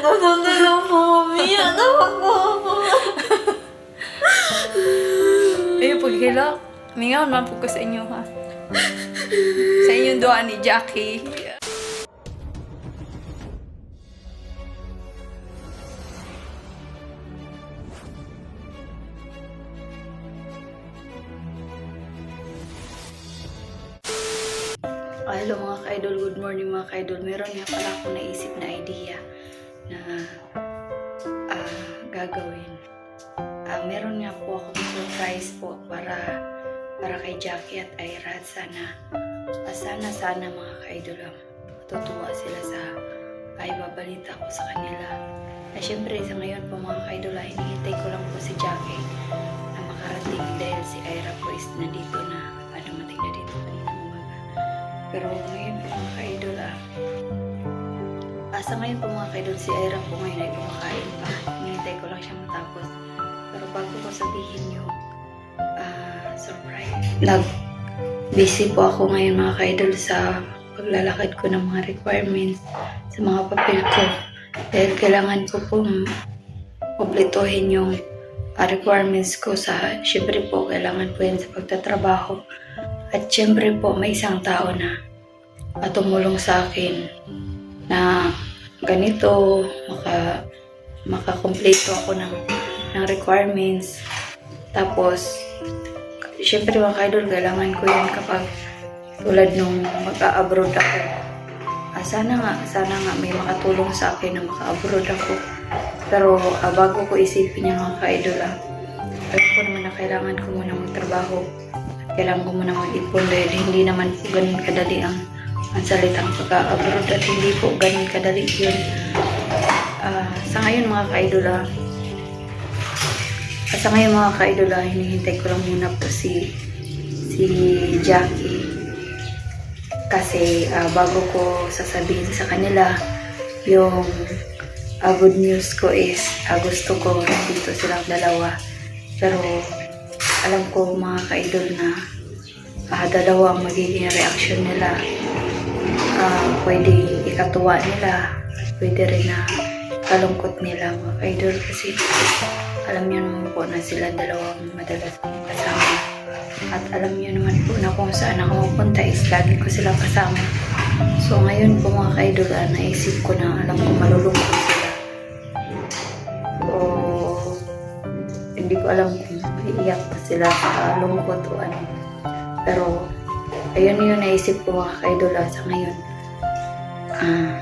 Natanda lang po, umiyak na ako. Ayun, paghilak. Mingaw man po ko sa inyo, ha? sa inyong doa ni Jackie. Jackie at Ira. At Sana, sana, sana mga ka-idol, ah, matutuwa sila sa ay babalita ko sa kanila. Ah, syempre, sa ngayon po mga ka-idol, ah, hinihintay ko lang po si Jackie na makarating dahil si Ira po is nandito na. Ah, dumating na dito kanina umaga. Pero ngayon po mga ka-idol, ah, ah, sa ngayon po mga ka-idol, si Ira po ngayon ay kumakain pa. Hinihintay ko lang siya matapos. Pero bago ko sabihin yung nag busy po ako ngayon mga ka-idol sa paglalakad ko ng mga requirements sa mga papel ko. Dahil kailangan ko pong kumplituhin yung ah, requirements ko sa, syempre po, kailangan po yan sa pagtatrabaho. At syempre po, may isang tao na ah, tumulong sa akin na ganito, maka, makakompleto ako ng, ng requirements. Tapos, syempre mga ka-idol, kailangan ko yan kapag tulad nung mag-abroad ako. Ah, sana nga, sana nga may makatulong sa akin na maka-abroad ako. Pero ah, bago ko isipin yung mga ka-idol, ah, alam ko naman na kailangan ko muna magtrabaho. At kailangan ko muna mag-ipon dahil hindi naman po ganun kadali ang, ang salitang pagka-abroad at hindi po ganun kadali yun. Ah, sa ngayon mga ka-idol, ah, sa ngayon mga ka-idol, ah, hinihintay ko lang muna po si si Jackie. Kasi ah, bago ko sasabihin sa kanila yung ah, good news ko is ah, gusto ko dito silang dalawa. Pero alam ko mga ka-idol na ah, dalawa ang magiging reaction nila. Ah, pwede ikatuwa nila. Pwede rin na kalungkot nila mga ka-idol kasi alam niyo naman po na sila dalawang madalas kong kasama. At alam niyo naman po na kung saan ako pupunta is lagi ko silang kasama. So ngayon po mga ka-idol, ah, naisip ko na alam ko malulungkot sila. So, hindi ko alam kung maiiyak pa sila sa lungkot o ano. Pero, ayun yung naisip ko mga ka-idol ah, sa ngayon. Ah,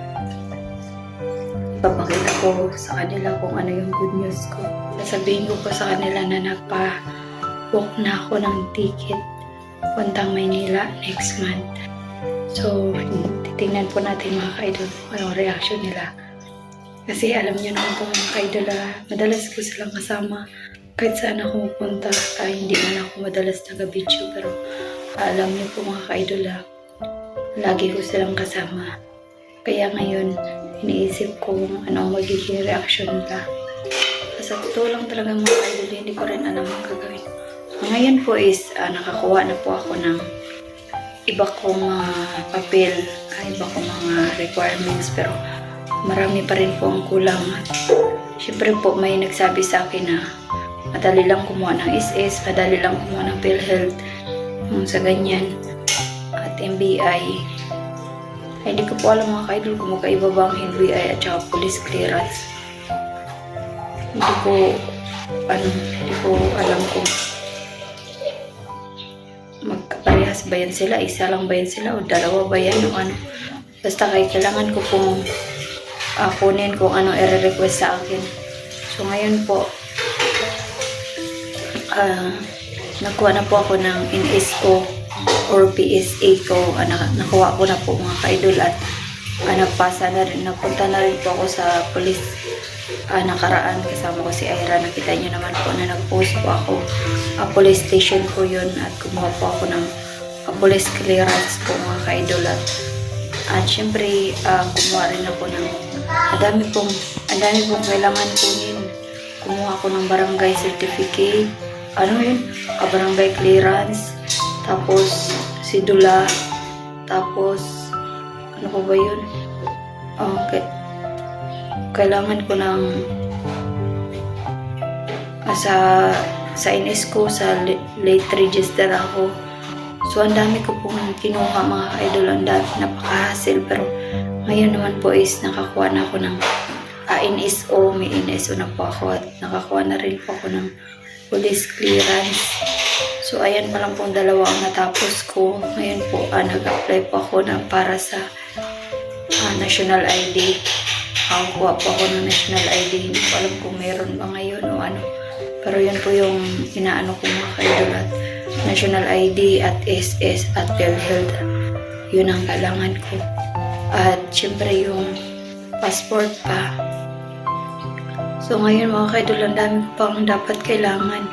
ipapakita ko sa kanila kung ano yung good news ko. Sasabihin ko po sa kanila na nagpa-book na ako ng ticket puntang Maynila next month. So, titingnan po natin mga ka-idol anong reaction nila. Kasi alam niyo naman po mga ka-idol, ah, madalas ko silang kasama. Kahit saan ako pupunta, ah, hindi man ako madalas taga-video, pero alam niyo po mga ka-idol, ah, lagi ko silang kasama. Kaya ngayon, iniisip ko ano magiging reaction nila. Sa totoo lang talaga mga idol, hindi ko rin alam ang gagawin. Ngayon po is, ah, nakakuha na po ako ng iba kong ah, papel, ah, iba kong mga requirements, pero marami pa rin po ang kulang. At syempre po, may nagsabi sa akin na madali lang kumuha ng SS, madali lang kumuha ng PhilHealth, yung sa ganyan, at MBI. Ay, hindi ko po alam mga ka-idol kung magkaiba ba ang NBI at saka police clearance. Hindi ko, ano, hindi ko alam kung magkaparehas ba yan sila, isa lang ba yan sila, o dalawa ba yan, o ano. Basta kay kailangan ko pong ah, kunin kung ano i-request sa akin. So, ngayon po, ah, nakuha na po ako ng NSO or PSA ko. Nak- nakuha ko na po mga ka-idol at ah, nagpasa na rin, nagpunta na rin po ako sa police ah, nakaraan kasama ko si Ira. Nakita niyo naman po na nag-post po ako. Ah, police station po yun at kumuha po ako ng ah, police clearance po mga ka-idol at at syempre, ah, kumuha rin ako ng ang dami pong, ang dami pong kailangan kunin. Kumuha ako ng barangay certificate. Ano yun? Ah, barangay clearance. Tapos, sidula. Tapos, ano pa ba yun? Okay. kailangan ko ng ah, sa sa NS ko, sa la- late register ako. So, ang dami ko pong kinuha mga idol, ang dami, napaka-hassle. Pero, ngayon naman po is nakakuha na ako ng ah, NSO, may NSO na po ako at nakakuha na rin po ako ng police clearance. So, ayan pa lang pong dalawa ang natapos ko. Ngayon po, ah, nag-apply po ako na para sa ah, national ID. Nakakuha po ako ng national ID. Hindi ko alam kung meron ba ngayon o ano. Pero yun po yung inaano ko mga kaidol at national ID at SS at PhilHealth. Yun ang kailangan ko. At syempre yung passport pa. So ngayon mga kaidol, ang dami pang dapat kailangan.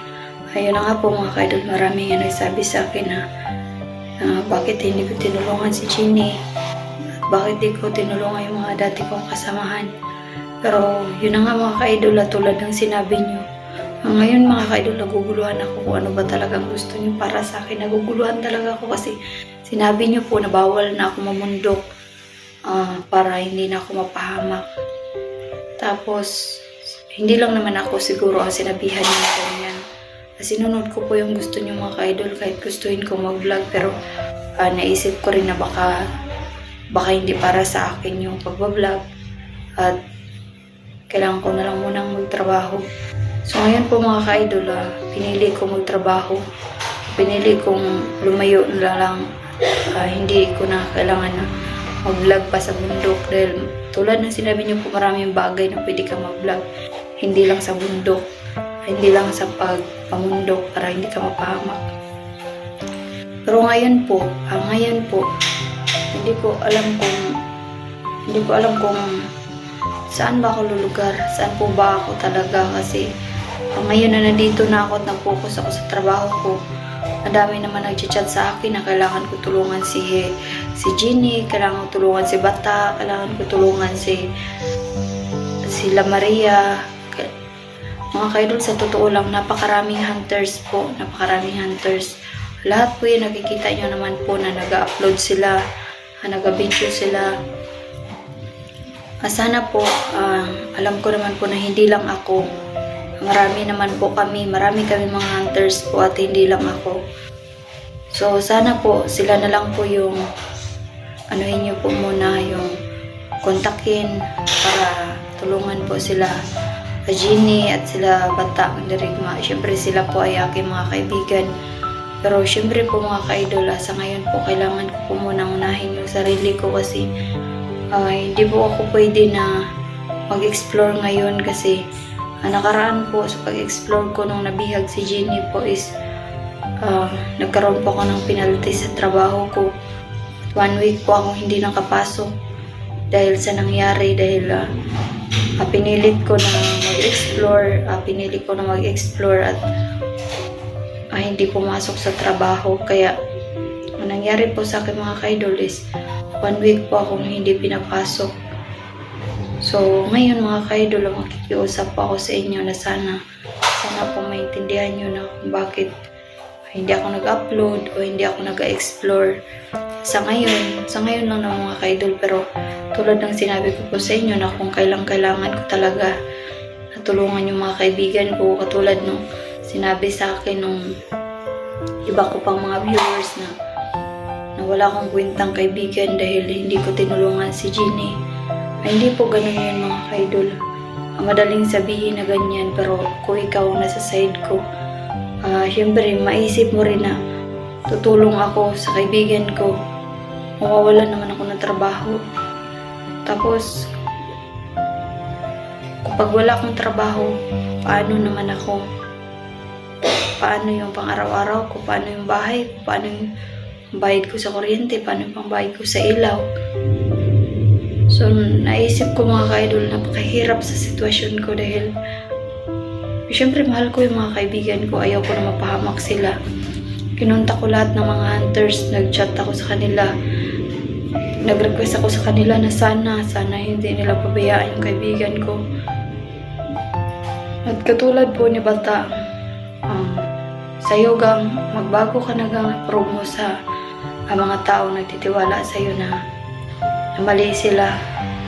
Ayun na nga po mga kaidol, maraming yung nagsabi sa akin na na bakit hindi ko tinulungan si Ginny bakit di ko tinulungan yung mga dati kong kasamahan. Pero yun na nga mga kaidol, at tulad ng sinabi niyo, Ah, ngayon mga kaidol, naguguluhan ako kung ano ba talagang gusto niyo para sa akin. Naguguluhan talaga ako kasi sinabi niyo po na bawal na ako mamundok ah, para hindi na ako mapahamak. Tapos, hindi lang naman ako siguro ang sinabihan niyo na ganyan. Sinunod ko po yung gusto niyo mga kaidol kahit gustuin ko mag-vlog pero ah, naisip ko rin na baka baka hindi para sa akin yung pagbablog at kailangan ko na lang munang magtrabaho. So ngayon po mga ka-idol, ah, pinili ko magtrabaho. Pinili kong lumayo na lang. Ah, hindi ko na kailangan na mag-vlog pa sa bundok dahil tulad ng sinabi niyo po maraming bagay na pwede ka mag-vlog. Hindi lang sa bundok, hindi lang sa pagpamundok para hindi ka mapahamak. Pero ngayon po, ah, ngayon po, hindi ko alam kung hindi ko alam kung saan ba ako lulugar, saan po ba ako talaga kasi ah, ngayon na nandito na ako at nag-focus ako sa trabaho ko. Ang dami naman nag-chat sa akin na kailangan ko tulungan si si Ginny, kailangan ko tulungan si Bata, kailangan ko tulungan si si La Maria. Mga kaidol, sa totoo lang, napakaraming hunters po, napakaraming hunters. Lahat po yun, nakikita nyo naman po na nag-upload sila, na nag-video sila. Ah, sana po, ah, alam ko naman po na hindi lang ako. Marami naman po kami, marami kami mga hunters po at hindi lang ako. So, sana po, sila na lang po yung anuhin niyo po muna yung kontakin para tulungan po sila sa Ginny at sila Bata Mandirigma. Siyempre sila po ay aking mga kaibigan. Pero siyempre po mga kaidola, sa ngayon po kailangan ko po munang unahin yung sarili ko kasi ah, hindi po ako pwede na mag-explore ngayon kasi ah, nakaraan po sa pag-explore ko nung nabihag si Ginny po is ah, nagkaroon po ako ng penalty sa trabaho ko. One week po akong hindi nakapasok dahil sa nangyari dahil ah, ah, pinilit ko na mag-explore, ah, pinilit ko na mag-explore at ah, hindi pumasok sa trabaho kaya ang nangyari po sa akin mga kaidol is one week po akong hindi pinapasok. So, ngayon mga kaidol, makikiusap po ako sa inyo na sana, sana po maintindihan nyo na kung bakit hindi ako nag-upload o hindi ako nag-explore sa ngayon. Sa ngayon lang naman mga kaidol, pero tulad ng sinabi ko po sa inyo na kung kailang kailangan ko talaga na tulungan yung mga kaibigan ko, katulad nung sinabi sa akin nung iba ko pang mga viewers na na wala akong kwentang kaibigan dahil hindi ko tinulungan si Ginny. Ay, hindi po ganun yun mga kaidol. Ang madaling sabihin na ganyan pero kung ikaw nasa side ko, ah syempre maisip mo rin na tutulong ako sa kaibigan ko. Mawawalan naman ako ng trabaho. Tapos, kapag wala akong trabaho, paano naman ako? Paano yung pang-araw-araw ko? Paano yung bahay? Paano yung bayad ko sa kuryente? Paano yung pangbayad ko sa ilaw? So, naisip ko mga ka-idol, napakahirap sa sitwasyon ko dahil Siyempre, mahal ko yung mga kaibigan ko. Ayaw ko na mapahamak sila. Kinunta ko lahat ng mga hunters. Nag-chat ako sa kanila. Nag-request ako sa kanila na sana, sana hindi nila pabayaan yung kaibigan ko. At katulad po ni Bata, um, sa'yo gang, magbago ka na gang promo sa ang mga tao nagtitiwala sa'yo na, na mali sila.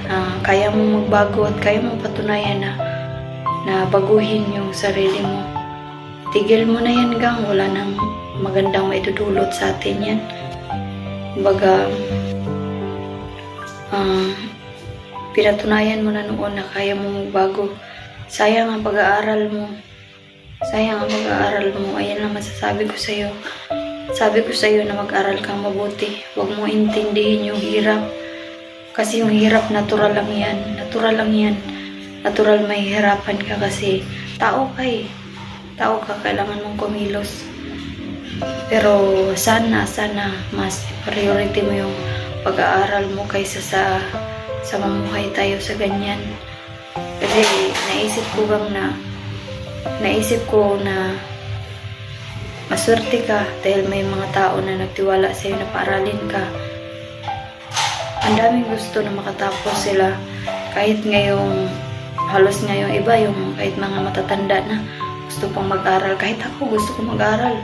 ah, kaya mo magbago at kaya mo patunayan na na baguhin yung sarili mo. Tigil mo na yan gang, wala nang magandang maidudulot sa atin yan. Kumbaga, ah, pinatunayan mo na noon na kaya mo magbago. Sayang ang pag-aaral mo. Sayang ang pag-aaral mo. Ayan lang masasabi ko sa'yo. Sabi ko sa'yo na mag-aral kang mabuti. Huwag mo intindihin yung hirap. Kasi yung hirap, natural lang yan. Natural lang yan. Natural may hirapan ka kasi tao ka eh. Tao ka, kailangan mong kumilos. Pero sana, sana mas priority mo yung pag-aaral mo kaysa sa sa mamuhay tayo sa ganyan. Kasi naisip ko bang na naisip ko na maswerte ka dahil may mga tao na nagtiwala sa'yo na paaralin ka. Ang daming gusto na makatapos sila kahit ngayong halos ngayong iba yung kahit mga matatanda na gusto pang mag-aral. Kahit ako gusto ko mag-aral.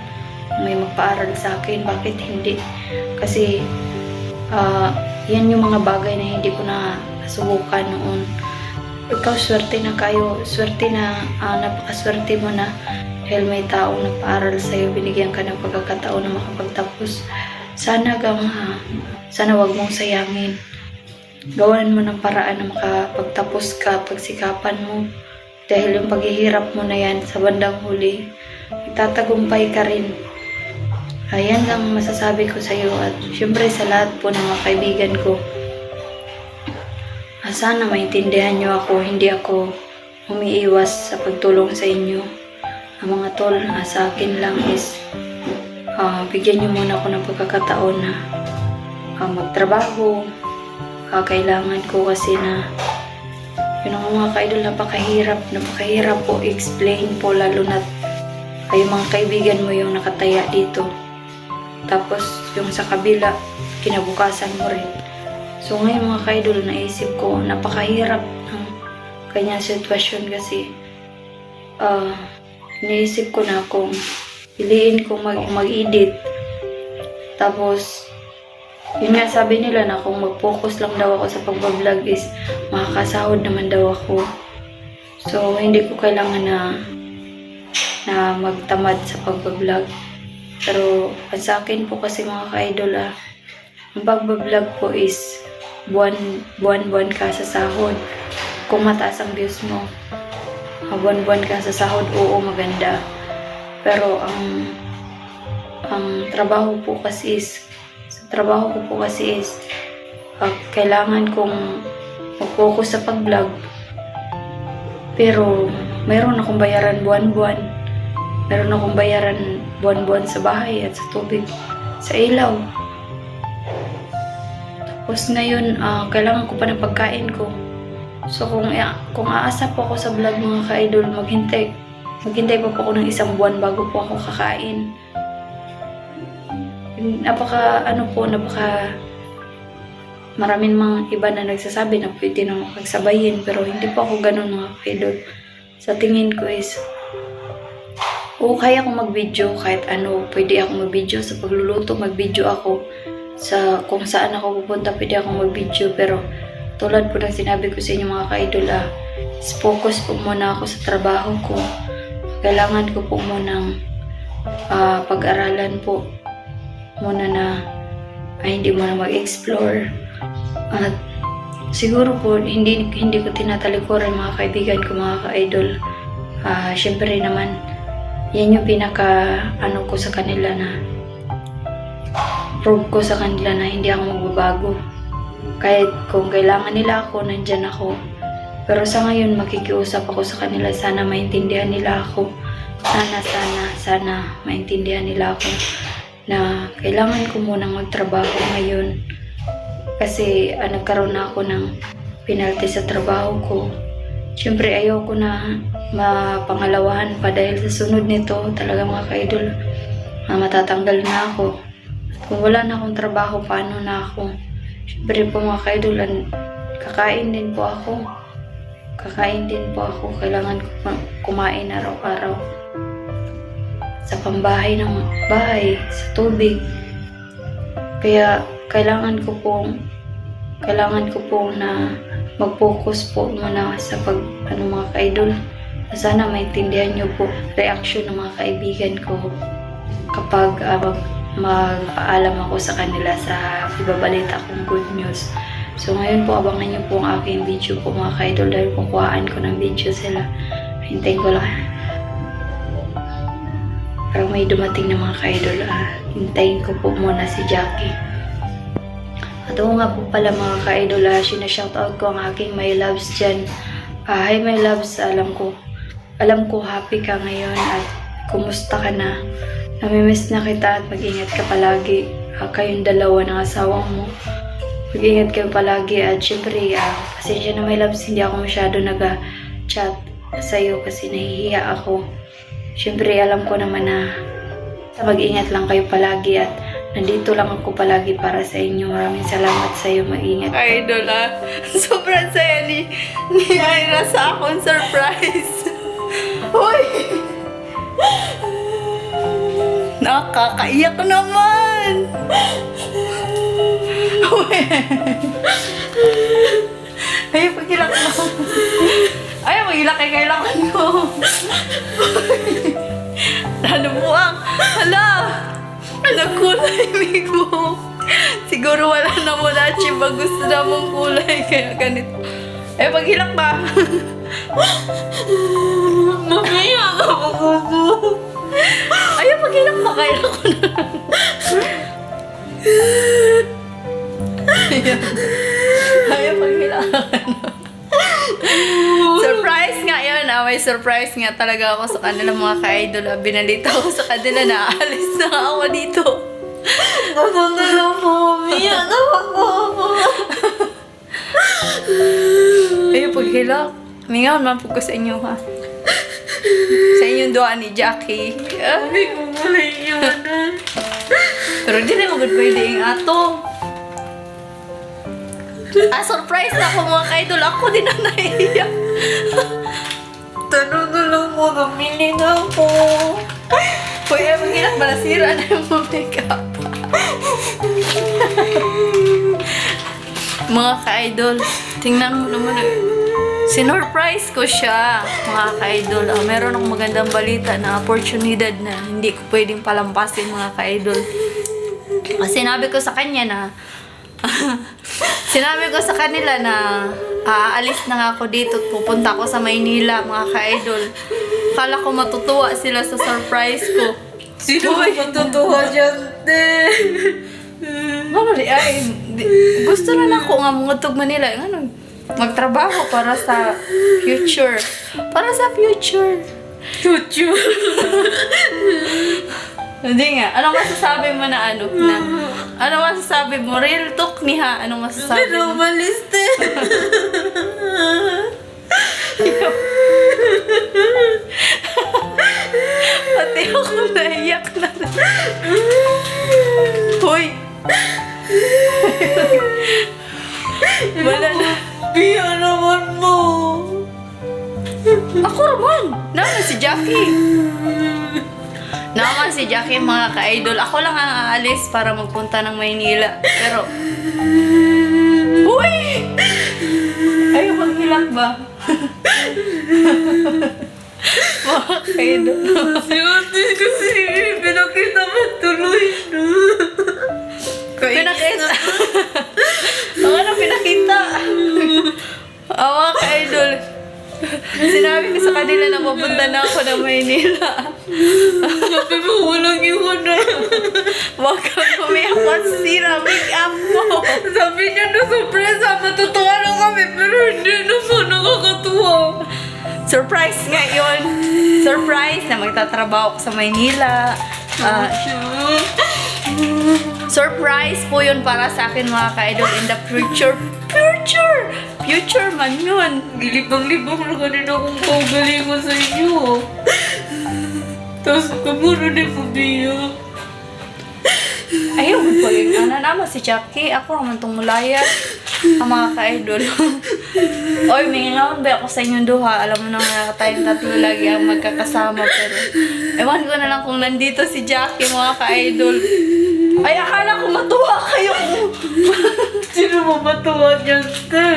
May magpaaral sa akin. Bakit hindi? Kasi ah, yan yung mga bagay na hindi ko na nasubukan noon. Ikaw swerte na kayo. Swerte na, ah, napakaswerte mo na dahil may taong nagpaaral sa'yo, binigyan ka ng pagkakataon na makapagtapos. Sana gang ha, sana wag mong sayangin. Gawan mo ng paraan na makapagtapos ka, pagsikapan mo. Dahil yung paghihirap mo na yan sa bandang huli, itatagumpay ka rin. Ayan lang masasabi ko sa iyo at syempre sa lahat po ng mga kaibigan ko. Ah, Sana maintindihan niyo ako, hindi ako umiiwas sa pagtulong sa inyo. Ang mga tol, ah, sa akin lang is ah, bigyan niyo muna ako ng pagkakataon na ah, magtrabaho. Ah, kailangan ko kasi na yun ang mga ka-idol, napakahirap, napakahirap po explain po lalo na kayo mga kaibigan mo yung nakataya dito. Tapos yung sa kabila, kinabukasan mo rin. So ngayon mga ka-idol, naisip ko, napakahirap ng kanyang sitwasyon kasi ah naisip ko na kung piliin ko mag- mag-edit. Tapos, yun nga sabi nila na kung mag-focus lang daw ako sa pagbablog is makakasahod naman daw ako. So, hindi ko kailangan na na magtamad sa pagbablog. Pero, sa akin po kasi mga ka-idol ah, ang pagbablog po is buwan, buwan-buwan ka sa sahod. Kung mataas ang views mo, ah, buwan-buwan ka sa sahod, oo, maganda. Pero ang ang trabaho po kasi is sa trabaho ko po kasi is ah, kailangan kong mag-focus sa pag-vlog. Pero mayroon akong bayaran buwan-buwan. Meron akong bayaran buwan-buwan sa bahay at sa tubig, sa ilaw. Tapos ngayon, ah, kailangan ko pa ng pagkain ko. So kung, kung aasa po ako sa vlog mga ka-idol, maghintay. Maghintay pa po ako ng isang buwan bago po ako kakain. Napaka, ano po, napaka maraming mga iba na nagsasabi na pwede na makagsabayin pero hindi po ako ganun mga ka-idol. Sa tingin ko is Oo, kaya akong mag-video kahit ano, pwede akong mag-video sa pagluluto, mag-video ako sa kung saan ako pupunta, pwede akong mag-video pero tulad po ng sinabi ko sa inyo mga ka-idol ah, focus po muna ako sa trabaho ko. Kailangan ko po munang ah, pag-aralan po muna na ay hindi muna mag-explore at siguro po hindi hindi ko tinatalikuran mga kaibigan ko mga ka-idol. Ah, syempre naman yan yung pinaka ano ko sa kanila na prove ko sa kanila na hindi ako magbabago. Kahit kung kailangan nila ako, nandyan ako. Pero sa ngayon, makikiusap ako sa kanila. Sana maintindihan nila ako. Sana, sana, sana maintindihan nila ako na kailangan ko munang magtrabaho ngayon. Kasi ah, nagkaroon na ako ng penalty sa trabaho ko. Siyempre, ayaw ko na mapangalawahan pa dahil sa sunod nito, talaga mga ka-idol, ah, matatanggal na ako. Kung wala na akong trabaho, paano na ako? Siyempre po mga ka-idol, an- kakain din po ako. Kakain din po ako. Kailangan ko kumain araw-araw. Sa pambahay ng bahay, sa tubig. Kaya kailangan ko pong kailangan ko po na mag-focus po muna sa pag, ano mga ka-idol. Sana maintindihan nyo po reaction ng mga kaibigan ko kapag mag, magpaalam ako sa kanila sa ibabalita kong good news. So ngayon po, abangan nyo po ang aking video po mga ka-idol dahil kukuhaan ko ng video sila. Hintayin ko lang. Parang may dumating na mga ka-idol. Ah, hintayin ko po muna si Jackie. At oo nga po pala mga ka-idol, ah, sinashoutout ko ang aking my loves dyan. Ah, hi my loves, alam ko, alam ko happy ka ngayon at kumusta ka na. Namimiss na kita at mag-ingat ka palagi. Ah, kayong dalawa ng asawa mo. Mag-ingat kayo palagi at syempre, ah, pasensya na my loves, hindi ako masyado nag-chat sa'yo kasi nahihiya ako. Syempre, alam ko naman na mag-ingat lang kayo palagi at nandito lang ako palagi para sa inyo. Maraming salamat sa iyo. Mag-ingat. Idol ah. Sobrang saya ni, ni Ira sa akong surprise. Hoy! Nakakaiyak naman! Ay, pagilak mo. Ay, magilak kay kailangan ko. Ano mo ang... Hala! Nagkulay mo. Siguro wala na mo na chiba gusto na mong kulay kaya ganito. Eh, paghilak ba? Mamaya ka ako. Ayaw, paghilak ba? Kaya ko na. Ayaw. Ayaw, paghilak ka na. Surprise nga yun ah. May surprise nga talaga ako sa kanila mga ka-idol. ah. Binalita ko sa kanila na aalis na ako dito. Natutulong po. Umiyak ako. Ay, paghilak. Mingaw man po ko sa inyo ha. Sa inyong doa ni Jackie. Ay, ko yun. Pero di na magod pwede yung ato. Ah, surprise na ako mga ka-idol. Ako din na naiiyak. Tanong na lang mo, namili na ako. Kuya, mag-inak ba nasira na yung mga makeup? mga ka-idol, tingnan mo naman. Sinurprise ko siya, mga ka-idol. Ah, meron akong magandang balita na oportunidad na hindi ko pwedeng palampasin, mga ka-idol. Kasi sinabi ko sa kanya na Sinabi ko sa kanila na aalis na nga ako dito at pupunta ako sa Maynila, mga ka-idol. Kala ko matutuwa sila sa surprise ko. Sino ba matutuwa dyan? Ano di ay, di, gusto na ako nga mga tugma nila. Ano, magtrabaho para sa future. Para sa future. Chuchu. Hindi nga. Anong masasabi mo na ano? Na, ano masasabi mo? Real talk ni ha? Anong masasabi Pero mo? umalis, te. Pati ako naiyak na. Hoy! Wala na. Biya naman mo. Ako naman! Naman si Jackie. Naman si Jackie mga ka-idol. Ako lang ang aalis para magpunta ng Maynila. Pero... Uy! Ay, maghilak ba? mga ka-idol. Kasi sa kanila na mapunta na ako ng Maynila. Sabi mo, walang iwan na. Huwag kang pumiyak masira make-up mo. Sabi niya na sorpresa, matutuwa lang kami, pero hindi naman nakakatuwa. Surprise nga yun. Surprise na magtatrabaho ako sa Maynila. Ah, surprise po yun para sa akin mga ka-idol in the future. Future! Future man yun. Gilibang-libang na kanina akong pagalingon sa inyo. Tapos kamuro na pabiyak. Ayaw, po yung ano naman si Jackie. Ako naman itong mulaya. Ang mga ka-idol. Oy, may ngayon ba ako sa inyong duha? Alam mo na nga tayong tatlo lagi ang magkakasama. Pero, ewan ko na lang kung nandito si Jackie, mga ka-idol. Ay, akala ko matuwa kayo. Sino mo matuwa dyan, te?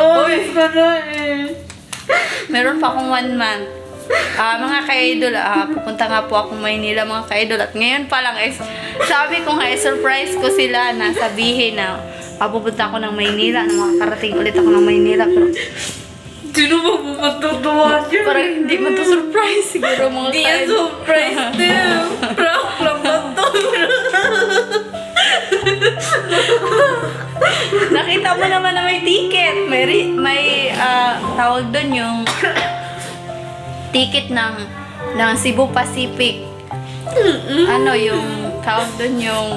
Ayos ka na eh. Meron pa akong one month. Ah, mga ka-idol, ah, pupunta nga po ako Maynila mga ka-idol. At ngayon pa lang, is, sabi ko nga, eh, surprise ko sila na sabihin na ah, pupunta ako ng Maynila, makakarating ulit ako ng Maynila. Pero Sino mo mo matutuwa dyan? parang hindi man to surprise siguro mga Hindi yan surprise, te. Prank lang ba to? Nakita mo naman na may ticket. May, may ah, tawag doon yung ticket ng, ng Cebu Pacific. Ano yung tawag doon yung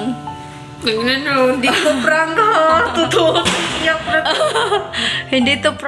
Tingnan nyo, hindi ko prank ha. Totoo, iyak na hindi to